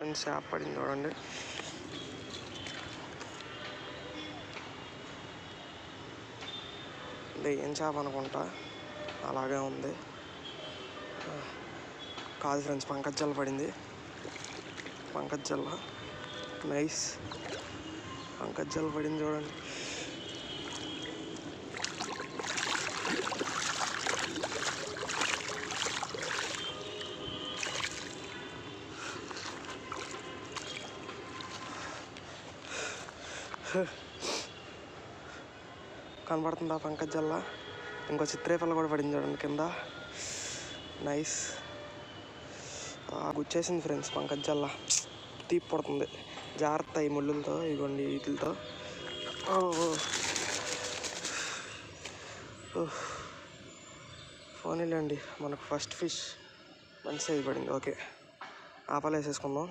Friends చేప పడింది చూడండి. ఇది ఏం చేప అనుకుంటా? అలాగే ఉంది. కాదు ఫ్రెండ్స్ పంకజ్ పడింది. పంకజ్జల్ నైస్. పంకజ్ పడింది చూడండి. కనబడుతుందా పంకజ్ జల్ల ఇంకో చిత్రేపల్ల కూడా పడింది చూడండి కింద. నైస్ గుచ్చేసింది ఫ్రెండ్స్ పంకజ్ జల్ల తీపి పడుతుంది. జాగ్రత్త ఈ ముళ్ళులతో ఇగోండి వీటితో ఫోన్ వెళ్ళండి మనకు ఫస్ట్ ఫిష్ మంచి సైజ్ పడింది. ఓకే ఆపాలేసేసుకుందాం.